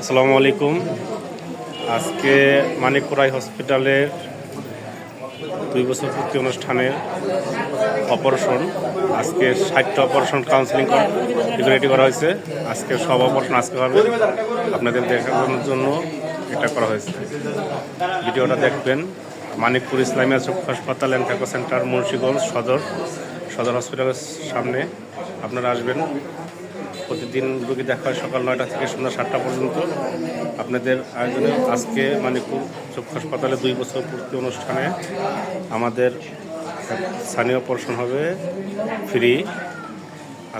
আসসালামু আলাইকুম। আজকে মানিকপুরাই হসপিটালের দুই বছর পূর্তি অনুষ্ঠানের অপারেশন, আজকে ষাটটা অপারেশন কাউন্সিলিং রেডি করা হয়েছে। আজকে সব অপারেশন আজকে হবে। আপনাদের দেখানোর জন্য এটা করা হয়েছে। ভিডিওটা দেখবেন। মানিকপুর ইসলামিয়া চক্ষু হাসপাতাল অ্যান্ড ফ্যাকো সেন্টার, মুন্সিগঞ্জ সদর সদর হসপিটালের সামনে। আপনারা আসবেন। প্রতিদিন রোগী দেখা হয় সকাল নয়টা থেকে সন্ধ্যা সাতটা পর্যন্ত আপনাদের আয়োজনে আজকে মানিকপুর চক্ষু হাসপাতালে দুই বছর পূর্তি অনুষ্ঠানে আমাদের স্থানীয় অপারেশন হবে ফ্রি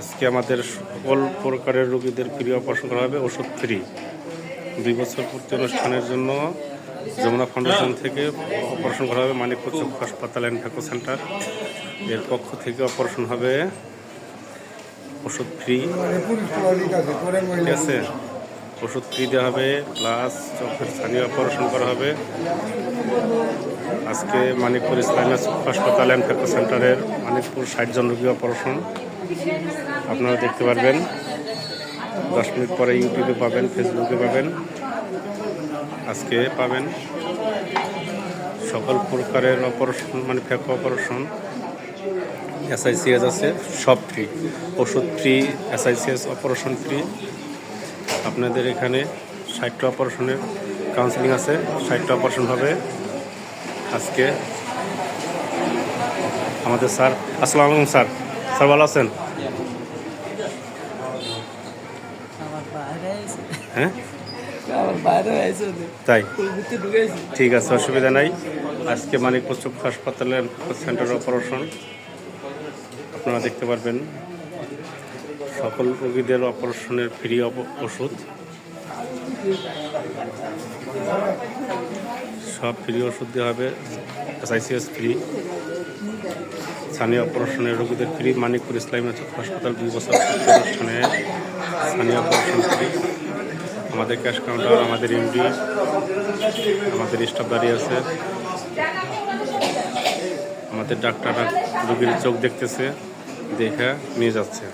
আজকে আমাদের সকল প্রকারের রোগীদের ফ্রি অপারেশন করা হবে, ওষুধ ফ্রি দুই বছর পূর্তি অনুষ্ঠানের জন্য যমুনা ফাউন্ডেশন থেকে অপারেশন করা হবে মানিকপুর চক্ষু হাসপাতাল অ্যান্ড সেন্টার এর পক্ষ থেকে অপারেশন হবে ওষুধ ফ্রি ঠিক আছে? ওষুধ ফ্রি দেওয়া হবে প্লাস চোখের স্থানীয় অপারেশন করা হবে। আজকে মানিকপুর চক্ষু হাসপাতাল অ্যান্ড ফেকো সেন্টারের মানিকপুর ষাট জন রোগী অপারেশন আপনারা দেখতে পারবেন। দশ মিনিট পরে ইউটিউবে পাবেন, ফেসবুকে পাবেন। আজকে পাবেন। সকল প্রকারের অপারেশন মানে ফেকো অপারেশন এসআইসিএস আছে, সব ফ্রি ওষুধ ফ্রি এসআইসিএস অপারেশন ফ্রি আপনাদের এখানে ষাটটা অপারেশনের কাউন্সিলিং আছে, ষাটটা অপারেশন হবে। আজকে আমাদের স্যার, আসসালামু আলাইকুম স্যার। স্যার ভালো আছেন? হ্যাঁ? তাই? ঠিক আছে, অসুবিধা নাই। আজকে মানিকপুর চক্ষু হাসপাতালের সেন্টার অপারেশন আপনারা দেখতে পারবেন সকল রোগীদের অপারেশনের ফ্রি ওষুধ। সব ফ্রি ওষুধ দেওয়া হবে, এসআইসিএস ফ্রি। স্থানীয় অপারেশনের রোগীদের ফ্রি, মানিকপুর ইসলামী হাসপাতাল দুই বছর অনুষ্ঠানে স্থানীয় অপারেশন ফ্রি। আমাদের ক্যাশ কাউন্টার, আমাদের এমডি, আমাদের স্টাফ দাঁড়িয়ে আছে। আমাদের ডাক্তাররা রোগীর চোখ দেখতেছে। দেখে নিয়ে যাচ্ছে।